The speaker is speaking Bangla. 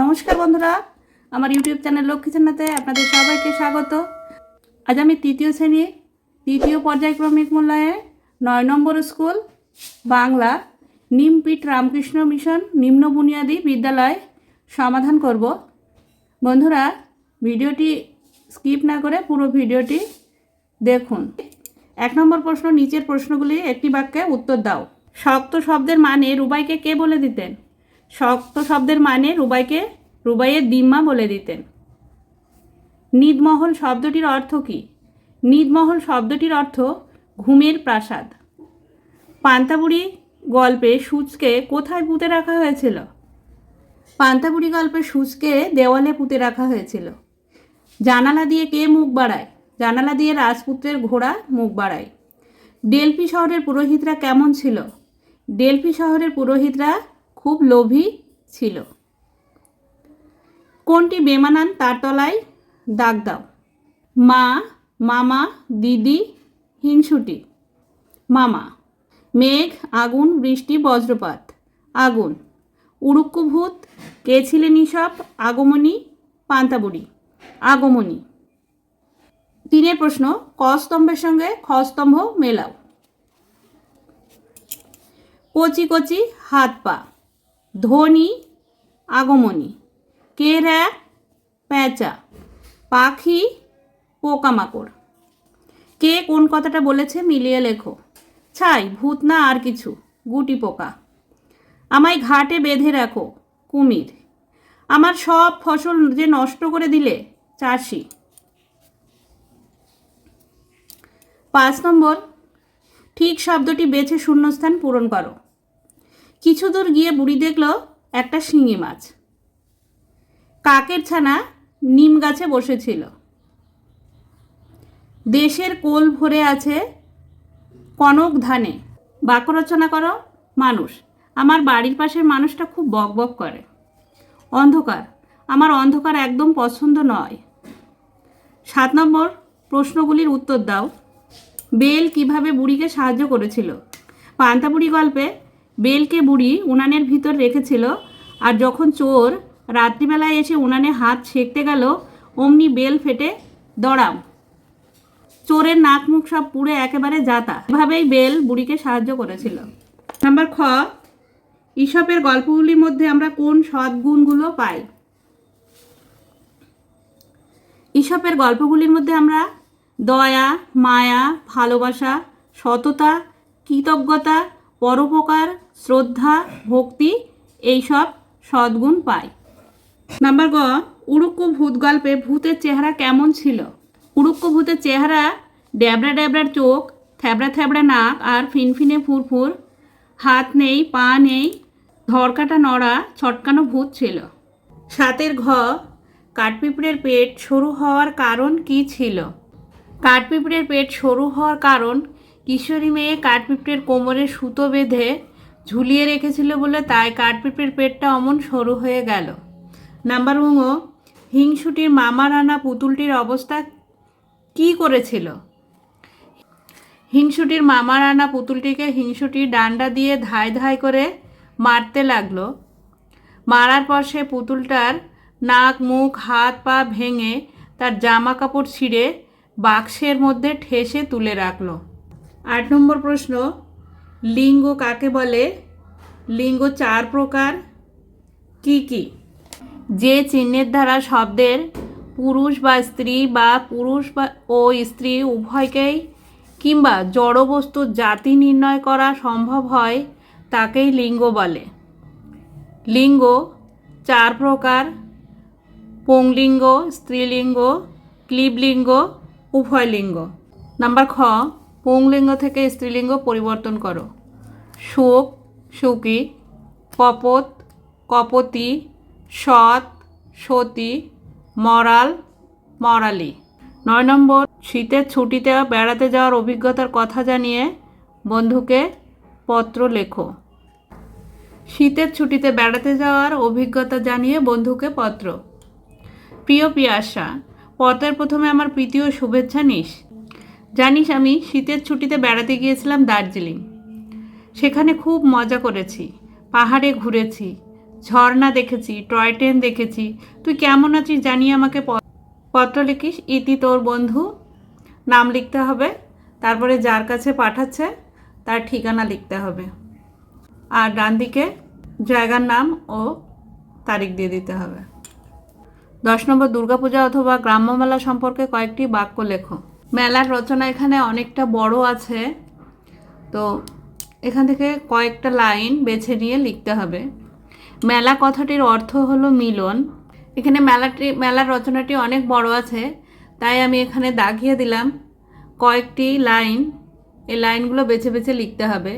নমস্কার বন্ধুরা, আমার ইউটিউব চ্যানেল লক্ষ্মী চ্যানেলতে আপনাদের সবাইকে স্বাগত। আজ আমি তৃতীয় শ্রেণি, তৃতীয় পর্যায়ক্রমিক মূল্যায়নে নয় নম্বর স্কুল, বাংলা নিমপিট রামকৃষ্ণ মিশন নিম্ন বুনিয়াদী বিদ্যালয় সমাধান করব। বন্ধুরা, ভিডিওটি স্কিপ না করে পুরো ভিডিওটি দেখুন। এক নম্বর প্রশ্ন, নিচের প্রশ্নগুলি একটি বাক্যে উত্তর দাও। শক্ত শব্দের মানে রুবাইকে কে বলে দিতেন? শক্ত শব্দের মানে রুবাইকে, রুবাইয়ের দিম্মা বলে দিতেন। নিদমহল শব্দটির অর্থ কী? নিদমহল শব্দটির অর্থ ঘুমের প্রাসাদ। পান্তাবুড়ি গল্পে সূচকে কোথায় পুঁতে রাখা হয়েছিল? পান্তাবুড়ি গল্পে সূচকে দেওয়ালে পুঁতে রাখা হয়েছিল। জানালা দিয়ে কে মুখ বাড়ায়? জানালা দিয়ে রাজপুত্রের ঘোড়া মুখ বাড়ায়। ডেলফি শহরের পুরোহিতরা কেমন ছিল? ডেলফি শহরের পুরোহিতরা খুব লোভী ছিল। কোনটি বেমানান তার তলায়? দাগ দাও। মা, মামা, দিদি, হিংসুটি। মামা, মেঘ, আগুন, বৃষ্টি, বজ্রপাত। আগুন, উড়ুক্কুভূত, কে ছিলেন ইসব আগমনী, পান্তাবুড়ি। আগমনী। তিনের প্রশ্ন, ক স্তম্ভের সঙ্গে খ স্তম্ভ মেলাও? কচি কচি হাত পা। ধ্বনি আগমনী। কেরা প্যাঁচা। পাখি, পোকামাকড়। কে কোন কথাটা বলেছে মিলিয়ে লেখো। ছাই, ভূত না আর কিছু। গুটি পোকা। আমায় ঘাটে বেঁধে রাখো, কুমির। আমার সব ফসল যে নষ্ট করে দিলে, চাষি। পাঁচ নম্বর, ঠিক শব্দটি বেছে শূন্যস্থান পূরণ করো। কিছু দূর গিয়ে বুড়ি দেখল একটা শিঙি মাছ। কাকের ছানা নিম গাছে বসেছিল। দেশের কোল ভরে আছে কনক ধানে। বাক্য রচনা করো, মানুষ। আমার বাড়ির পাশের মানুষটা খুব বক বক করে। অন্ধকার। আমার অন্ধকার একদম পছন্দ নয়। সাত নম্বর প্রশ্নগুলির উত্তর দাও। বেল কীভাবে বুড়িকে সাহায্য করেছিল? পান্তাবুড়ি গল্পে বেলকে বুড়ি উনানের ভিতর রেখেছিল আর যখন চোর রাত্রিবেলায় এসে উনানে হাত সেঁকতে গেল, অমনি বেল ফেটে দড়াম। চোরের নাক মুখ সব পুড়ে একেবারে যাতা। এভাবেই বেল বুড়িকে সাহায্য করেছিল। নাম্বার খ ঈশপের গল্পগুলির মধ্যে আমরা কোন সদ্গুণগুলো পাই? ঈশপের গল্পগুলির মধ্যে আমরা দয়া, মায়া, ভালোবাসা, সততা, কৃতজ্ঞতা, পরোপকার শ্রদ্ধা, ভক্তি, এইসব সদ্গুণ পায়। নাম্বার গ উড়ুক্কু ভূত গল্পে ভূতের চেহারা কেমন ছিল? উড়ুক্কু ভূতের চেহারা ড্যাবড়া ড্যাবড়ার চোখ, থ্যাবড়া থ্যাবড়া নাক আর ফিনফিনে ফুরফুর, হাত নেই, পা নেই ধরকাটা নড়া, ছটকানো ভূত ছিল। সাতের ঘ, কাঠপিঁপড়ের পেট সরু হওয়ার কারণ কি ছিল? কাঠপিঁপড়ের পেট সরু হওয়ার কারণ কিশোরী মেয়ে কাঠপিঁপড়ের কোমরে সুতো বেঁধে ঝুলিয়ে রেখেছিল বলে তাই কাঠপিঁপড়ের পেটটা অমন সরু হয়ে গেল। নাম্বার উঙ হিংসুটির মামার আনা পুতুলটির অবস্থা কি করেছিল? হিংসুটির মামার আনা পুতুলটিকে হিংসুটি ডান্ডা দিয়ে ধাই ধাই করে মারতে লাগল। মারার পর সে পুতুলটার নাক, মুখ, হাত, পা ভেঙে তার জামা কাপড় ছিঁড়ে বাক্সের মধ্যে ঠেসে তুলে রাখল। আট নম্বর প্রশ্ন লিঙ্গ কাকে বলে? লিঙ্গ চার প্রকার। কি কি? যে চিহ্নের দ্বারা শব্দের পুরুষ বা স্ত্রী বা পুরুষ বা ও স্ত্রী উভয়কেই কিংবা জড়বস্তুর জাতি নির্ণয় করা সম্ভব হয়, তাকেই লিঙ্গ বলে। লিঙ্গ চার প্রকার। পুংলিঙ্গ স্ত্রীলিঙ্গ, ক্লীবলিঙ্গ, উভয়লিঙ্গ। নাম্বার খ পুংলিঙ্গ থেকে স্ত্রীলিঙ্গ পরিবর্তন করো। সুখ সুখী, কপত, কপতি, সৎ, সতী, মরাল, মরালি। নয় নম্বর, শীতের ছুটিতে বেড়াতে যাওয়ার অভিজ্ঞতার কথা জানিয়ে বন্ধুকে পত্র লেখো। শীতের ছুটিতে বেড়াতে যাওয়ার অভিজ্ঞতা জানিয়ে বন্ধুকে পত্র। প্রিয় পিয়াসা পত্রের প্রথমে আমার প্রীতি ও শুভেচ্ছা নিস। জানিস আমি শীতের ছুটিতে বেড়াতে গিয়েছিলাম দার্জিলিং। সেখানে খুব মজা করেছি। পাহাড়ে ঘুরেছি। ঝর্ণা দেখেছি, টয় ট্রেন দেখেছি। তুই কেমন আছিস জানিয়ে আমাকে পত্র লিখিস। ইতি তোর বন্ধু। নাম লিখতে হবে। তারপরে যার কাছে পাঠাচ্ছে, তার ঠিকানা লিখতে হবে। আর ডান দিকে জায়গার নাম ও তারিখ দিয়ে দিতে হবে। দশ নম্বর দুর্গাপূজা অথবা গ্রাম্য মেলা সম্পর্কে কয়েকটি বাক্য লেখো। মেলার রচনা এখানে অনেকটা বড় আছে। তো এখান থেকে কয়েকটা লাইন বেছে নিয়ে লিখতে হবে। মেলা কথাটির অর্থ হলো মিলন। এখানে মেলাটি, মেলার রচনাটি অনেক বড় আছে, তাই আমি এখানে দাগিয়ে দিলাম। কয়েকটি লাইন, এই লাইনগুলো বেছে বেছে লিখতে হবে।